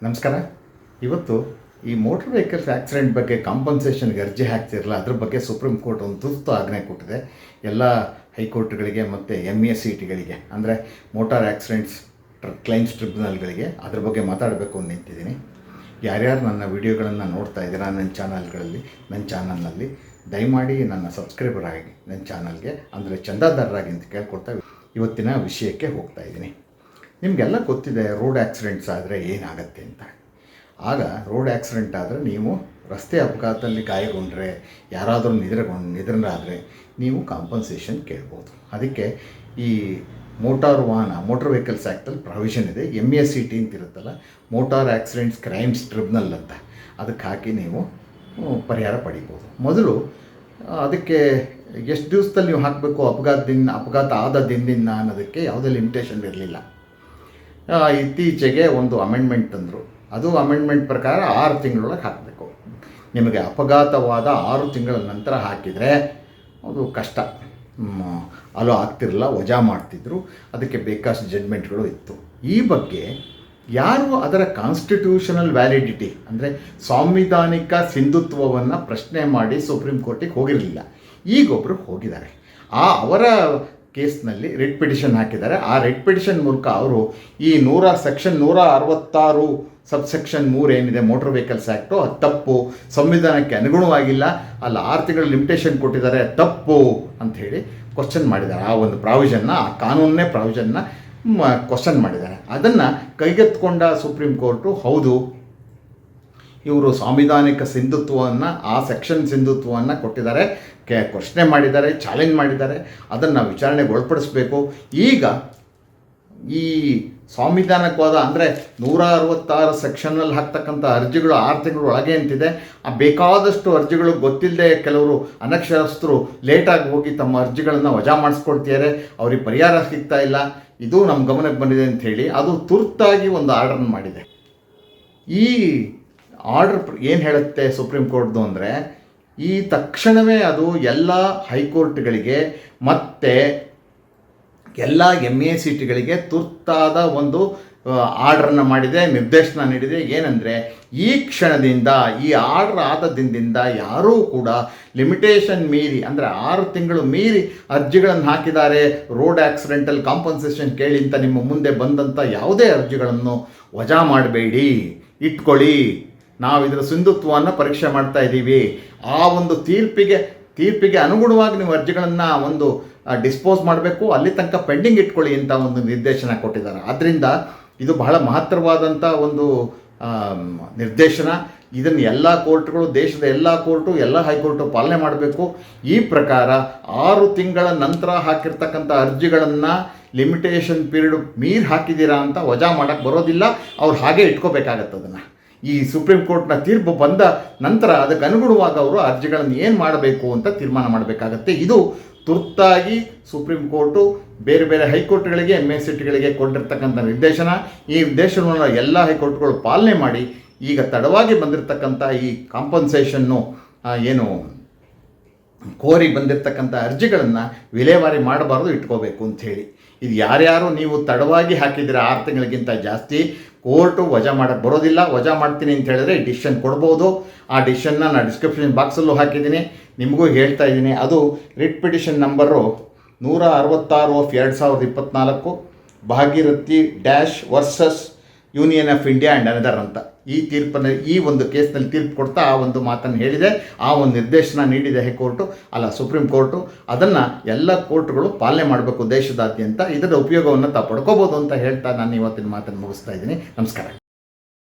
ನಮಸ್ಕಾರ. ಇವತ್ತು ಈ ಮೋಟರ್ ವೆಹಿಕಲ್ಸ್ ಆಕ್ಸಿಡೆಂಟ್ ಬಗ್ಗೆ ಕಾಂಪನ್ಸೇಷನ್ಗೆ ಅರ್ಜಿ ಹಾಕ್ತಿರಲ್ಲ, ಅದ್ರ ಬಗ್ಗೆ ಸುಪ್ರೀಂ ಕೋರ್ಟ್ ಒಂದು ತುರ್ತು ಆಜ್ಞೆ ಕೊಟ್ಟಿದೆ. ಎಲ್ಲ ಹೈಕೋರ್ಟ್ಗಳಿಗೆ ಮತ್ತು ಎಂ ಎಸ್ ಸಿ ಟಿಗಳಿಗೆ ಅಂದರೆ ಮೋಟಾರ್ ಆಕ್ಸಿಡೆಂಟ್ಸ್ ಕ್ಲೈಮ್ಸ್ ಟ್ರಿಬ್ಯುನಲ್ಗಳಿಗೆ ಅದ್ರ ಬಗ್ಗೆ ಮಾತಾಡಬೇಕು ಅಂತ ನಿಂತಿದ್ದೀನಿ. ಯಾರ್ಯಾರು ನನ್ನ ವಿಡಿಯೋಗಳನ್ನು ನೋಡ್ತಾ ಇದ್ದೀರಾ ನನ್ನ ಚಾನಲ್ಗಳಲ್ಲಿ, ನನ್ನ ಚಾನಲ್ನಲ್ಲಿ, ದಯಮಾಡಿ ನನ್ನ ಸಬ್ಸ್ಕ್ರೈಬರ್ ಆಗಿ ನನ್ನ ಚಾನಲ್ಗೆ, ಅಂದರೆ ಚಂದಾದಾರರಾಗಿ ಅಂತ ಕೇಳ್ಕೊಡ್ತಾ ಇವತ್ತಿನ ವಿಷಯಕ್ಕೆ ಹೋಗ್ತಾ ಇದ್ದೀನಿ. ನಿಮಗೆಲ್ಲ ಗೊತ್ತಿದೆ ರೋಡ್ ಆಕ್ಸಿಡೆಂಟ್ಸ್ ಆದರೆ ಏನಾಗತ್ತೆ ಅಂತ. ಆಗ ರೋಡ್ ಆಕ್ಸಿಡೆಂಟ್ ಆದರೆ ನೀವು ರಸ್ತೆ ಅಪಘಾತದಲ್ಲಿ ಗಾಯಗೊಂಡ್ರೆ, ಯಾರಾದರೂ ನಿದ್ರೆಗೊಂಡು, ನಿಧನರಾದರೆ ನೀವು ಕಾಂಪನ್ಸೇಷನ್ ಕೇಳ್ಬೋದು. ಅದಕ್ಕೆ ಈ ಮೋಟಾರ್ ವಾಹನ ಮೋಟರ್ ವೆಹಿಕಲ್ಸ್ ಆ್ಯಕ್ಟಲ್ಲಿ ಪ್ರಾವಿಷನ್ ಇದೆ. ಎಂ ಎಸ್ ಸಿ ಟಿ ಅಂತ ಇರುತ್ತಲ್ಲ ಮೋಟಾರ್ ಆಕ್ಸಿಡೆಂಟ್ಸ್ ಕ್ರೈಮ್ಸ್ ಟ್ರಿಬ್ಯುನಲ್ ಅಂತ. ಅದಕ್ಕೆ ಹಾಕಿ ನೀವು ಪರಿಹಾರ ಪಡಿಬೋದು. ಮೊದಲು, ಅದಕ್ಕೆ ಎಷ್ಟು ದಿವಸದಲ್ಲಿ ನೀವು ಹಾಕಬೇಕು ಅಪಘಾತದಿಂದ ಅಪಘಾತ ಆದ ದಿನದಿಂದ ಅನ್ನೋದಕ್ಕೆ ಯಾವುದೇ ಲಿಮಿಟೇಷನ್ ಇರಲಿಲ್ಲ. ಇತ್ತೀಚೆಗೆ ಒಂದು ಅಮೆಂಡ್ಮೆಂಟ್ ತಂದರು. ಅದು ಅಮೆಂಡ್ಮೆಂಟ್ ಪ್ರಕಾರ ಆರು ತಿಂಗಳೊಳಗೆ ಹಾಕಬೇಕು. ನಿಮಗೆ ಅಪಘಾತವಾದ ಆರು ತಿಂಗಳ ನಂತರ ಹಾಕಿದರೆ ಅದು ಕಷ್ಟ. ಅಲೋ ಆಗ್ತಿರಲ್ಲ, ವಜಾ ಮಾಡ್ತಿದ್ರು. ಅದಕ್ಕೆ ಬೇಕಾಷ್ಟು ಜಡ್ಮೆಂಟ್ಗಳು ಇತ್ತು. ಈ ಬಗ್ಗೆ ಯಾರು ಅದರ ಕಾನ್ಸ್ಟಿಟ್ಯೂಷನಲ್ ವ್ಯಾಲಿಡಿಟಿ ಅಂದರೆ ಸಾಂವಿಧಾನಿಕ ಸಿಂಧುತ್ವವನ್ನು ಪ್ರಶ್ನೆ ಮಾಡಿ ಸುಪ್ರೀಂ ಕೋರ್ಟಿಗೆ ಹೋಗಿರಲಿಲ್ಲ. ಈಗೊಬ್ಬರು ಹೋಗಿದ್ದಾರೆ. ಆ ಅವರ ಕೇಸ್ನಲ್ಲಿ ರಿಟ್ ಪಿಟಿಷನ್ ಹಾಕಿದ್ದಾರೆ. ಆ ರಿಟ್ ಪಿಟಿಷನ್ ಮೂಲಕ ಅವರು ಈ ನೂರ, ಸೆಕ್ಷನ್ ನೂರ ಅರವತ್ತಾರು ಸಬ್ಸೆಕ್ಷನ್ ಮೂರು ಏನಿದೆ, ಮೋಟರ್ ವೆಹಿಕಲ್ಸ್ ಆ್ಯಕ್ಟು ಅದು ತಪ್ಪು. ಸಂವಿಧಾನಕ್ಕೆ ಅನುಗುಣವಾಗಿಲ್ಲ. ಅಲ್ಲಿ ಆರು ತಿಂಗಳ ಲಿಮಿಟೇಷನ್ ಕೊಟ್ಟಿದ್ದಾರೆ ತಪ್ಪು ಅಂತ ಹೇಳಿ ಕ್ವಶನ್ ಮಾಡಿದ್ದಾರೆ. ಆ ಒಂದು ಪ್ರಾವಿಷನ್ನ, ಆ ಕಾನೂನನ್ನೇ ಪ್ರಾವಿಷನ್ನ ಕ್ವಶನ್ ಮಾಡಿದ್ದಾರೆ. ಅದನ್ನು ಕೈಗೆತ್ಕೊಂಡ ಸುಪ್ರೀಂ ಕೋರ್ಟು, ಹೌದು ಇವರು ಸಾಂವಿಧಾನಿಕ ಸಿಂಧುತ್ವವನ್ನು, ಆ ಸೆಕ್ಷನ್ ಸಿಂಧುತ್ವವನ್ನು ಕೊಟ್ಟಿದ್ದಾರೆ. ಕೆ ಪ್ರಶ್ನೆ ಮಾಡಿದ್ದಾರೆ ಚಾಲೆಂಜ್ ಮಾಡಿದ್ದಾರೆ. ಅದನ್ನು ವಿಚಾರಣೆಗೆ ಒಳಪಡಿಸಬೇಕು. ಈಗ ಈ ಸಾಂವಿಧಾನಿಕವಾದ ಅಂದರೆ ನೂರ ಅರವತ್ತಾರು ಸೆಕ್ಷನ್ನಲ್ಲಿ ಹಾಕ್ತಕ್ಕಂಥ ಅರ್ಜಿಗಳು, ಆರು ತಿಂಗಳು ಒಳಗೆ ಅಂತಿದೆ. ಆ ಬೇಕಾದಷ್ಟು ಅರ್ಜಿಗಳು ಗೊತ್ತಿಲ್ಲದೆ ಕೆಲವರು ಅನಕ್ಷರಸ್ಥರು ಲೇಟಾಗಿ ಹೋಗಿ ತಮ್ಮ ಅರ್ಜಿಗಳನ್ನು ವಜಾ ಮಾಡಿಸ್ಕೊಳ್ತಿದ್ದಾರೆ. ಅವ್ರಿಗೆ ಪರಿಹಾರ ಸಿಗ್ತಾ ಇಲ್ಲ. ಇದು ನಮ್ಮ ಗಮನಕ್ಕೆ ಬಂದಿದೆ ಅಂತ ಹೇಳಿ, ಅದು ತುರ್ತಾಗಿ ಒಂದು ಆರ್ಡರ್ ಮಾಡಿದೆ. ಈ ಆರ್ಡರ್ ಏನು ಹೇಳುತ್ತೆ ಸುಪ್ರೀಂ ಕೋರ್ಟ್ದು ಅಂದರೆ, ಈ ತಕ್ಷಣವೇ ಅದು ಎಲ್ಲ ಹೈಕೋರ್ಟ್ಗಳಿಗೆ ಮತ್ತು ಎಲ್ಲ ಎಂ ಎ ಸಿ ಟಿಗಳಿಗೆ ತುರ್ತಾದ ಒಂದು ಆರ್ಡ್ರನ್ನ ಮಾಡಿದೆ, ನಿರ್ದೇಶನ ನೀಡಿದೆ. ಏನಂದರೆ, ಈ ಕ್ಷಣದಿಂದ, ಈ ಆರ್ಡ್ರ್ ಆದ ದಿನದಿಂದ ಯಾರೂ ಕೂಡ ಲಿಮಿಟೇಷನ್ ಮೀರಿ, ಅಂದರೆ ಆರು ತಿಂಗಳು ಮೀರಿ ಅರ್ಜಿಗಳನ್ನು ಹಾಕಿದ್ದಾರೆ. ರೋಡ್ ಆಕ್ಸಿಡೆಂಟಲ್ ಕಾಂಪನ್ಸೇಷನ್ ಕೇಳಿ ಅಂತ ನಿಮ್ಮ ಮುಂದೆ ಬಂದಂಥ ಯಾವುದೇ ಅರ್ಜಿಗಳನ್ನು ವಜಾ ಮಾಡಬೇಡಿ. ಇಟ್ಕೊಳ್ಳಿ. ನಾವು ಇದರ ಸಿಂಧುತ್ವವನ್ನು ಪರೀಕ್ಷೆ ಮಾಡ್ತಾ ಇದ್ದೀವಿ. ಆ ಒಂದು ತೀರ್ಪಿಗೆ ತೀರ್ಪಿಗೆ ಅನುಗುಣವಾಗಿ ನೀವು ಅರ್ಜಿಗಳನ್ನು ಒಂದು ಡಿಸ್ಪೋಸ್ ಮಾಡಬೇಕು. ಅಲ್ಲಿ ತನಕ ಪೆಂಡಿಂಗ್ ಇಟ್ಕೊಳ್ಳಿ ಅಂತ ಒಂದು ನಿರ್ದೇಶನ ಕೊಟ್ಟಿದ್ದಾರೆ. ಆದ್ದರಿಂದ ಇದು ಬಹಳ ಮಹತ್ತರವಾದಂಥ ಒಂದು ನಿರ್ದೇಶನ. ಇದನ್ನು ಎಲ್ಲ ಕೋರ್ಟ್ಗಳು, ದೇಶದ ಎಲ್ಲ ಕೋರ್ಟು, ಎಲ್ಲ ಹೈಕೋರ್ಟು ಪಾಲನೆ ಮಾಡಬೇಕು. ಈ ಪ್ರಕಾರ ಆರು ತಿಂಗಳ ನಂತರ ಹಾಕಿರ್ತಕ್ಕಂಥ ಅರ್ಜಿಗಳನ್ನು ಲಿಮಿಟೇಷನ್ ಪೀರಿಯಡ್ ಮೀರಿ ಹಾಕಿದ್ದೀರಾ ಅಂತ ವಜಾ ಮಾಡೋಕ್ಕೆ ಬರೋದಿಲ್ಲ. ಅವ್ರು ಹಾಗೆ ಇಟ್ಕೋಬೇಕಾಗತ್ತೆ ಅದನ್ನು. ಈ ಸುಪ್ರೀಂ ಕೋರ್ಟ್ನ ತೀರ್ಪು ಬಂದ ನಂತರ ಅದಕ್ಕೆ ಅನುಗುಣವಾಗಿ ಅವರು ಅರ್ಜಿಗಳನ್ನು ಏನು ಮಾಡಬೇಕು ಅಂತ ತೀರ್ಮಾನ ಮಾಡಬೇಕಾಗತ್ತೆ. ಇದು ತುರ್ತಾಗಿ ಸುಪ್ರೀಂ ಕೋರ್ಟು ಬೇರೆ ಬೇರೆ ಹೈಕೋರ್ಟ್ಗಳಿಗೆ ಎಂ ಎ ಸಿಟಿಗಳಿಗೆ ಕೊಟ್ಟಿರ್ತಕ್ಕಂಥ ನಿರ್ದೇಶನ. ಈ ನಿರ್ದೇಶನವನ್ನು ಎಲ್ಲ ಹೈಕೋರ್ಟ್ಗಳು ಪಾಲನೆ ಮಾಡಿ ಈಗ ತಡವಾಗಿ ಬಂದಿರತಕ್ಕಂಥ ಈ ಕಾಂಪನ್ಸೇಷನ್ನು ಏನು ಕೋರಿ ಬಂದಿರತಕ್ಕಂಥ ಅರ್ಜಿಗಳನ್ನು ವಿಲೇವಾರಿ ಮಾಡಬಾರ್ದು ಇಟ್ಕೋಬೇಕು ಅಂತ ಹೇಳಿ. ಇದು ಯಾರ್ಯಾರು ನೀವು ತಡವಾಗಿ ಹಾಕಿದರೆ ಆರು ತಿಂಗಳಿಗಿಂತ ಜಾಸ್ತಿ, ಕೋರ್ಟು ವಜಾ ಮಾಡೋಕ್ಕೆ ಬರೋದಿಲ್ಲ, ವಜಾ ಮಾಡ್ತೀನಿ ಅಂತ ಹೇಳಿದ್ರೆ ಡಿಸಿಷನ್ ಕೊಡ್ಬೋದು. ಆ ಡಿಸಿಷನ್ನ ನಾನು ಡಿಸ್ಕ್ರಿಪ್ಷನ್ ಬಾಕ್ಸಲ್ಲೂ ಹಾಕಿದ್ದೀನಿ. ನಿಮಗೂ ಹೇಳ್ತಾ ಇದ್ದೀನಿ. ಅದು ರಿಟ್ ಪಿಟಿಷನ್ ನಂಬರು ನೂರ ಅರವತ್ತಾರು ಆಫ್ ಎರಡು ಸಾವಿರದ ಇಪ್ಪತ್ತ್ನಾಲ್ಕು Bhagirathi dash versus union of India and another ಅಂತ. ಈ ತೀರ್ಪನ್ನು, ಈ ಒಂದು ಕೇಸ್ನಲ್ಲಿ ತೀರ್ಪು ಕೊಡ್ತಾ ಆ ಒಂದು ಮಾತನ್ನು ಹೇಳಿದೆ. ಆ ಒಂದು ನಿರ್ದೇಶನ ನೀಡಿದೆ ಹೈಕೋರ್ಟು, ಅಲ್ಲ ಸುಪ್ರೀಂ ಕೋರ್ಟು. ಅದನ್ನು ಎಲ್ಲ ಕೋರ್ಟ್ಗಳು ಪಾಲನೆ ಮಾಡಬೇಕು ದೇಶದಾದ್ಯಂತ. ಇದರ ಉಪಯೋಗವನ್ನು ತಾ ಪಡ್ಕೋಬೋದು ಅಂತ ಹೇಳ್ತಾ ನಾನು ಇವತ್ತಿನ ಮಾತನ್ನು ಮುಗಿಸ್ತಾ ಇದ್ದೀನಿ. ನಮಸ್ಕಾರ.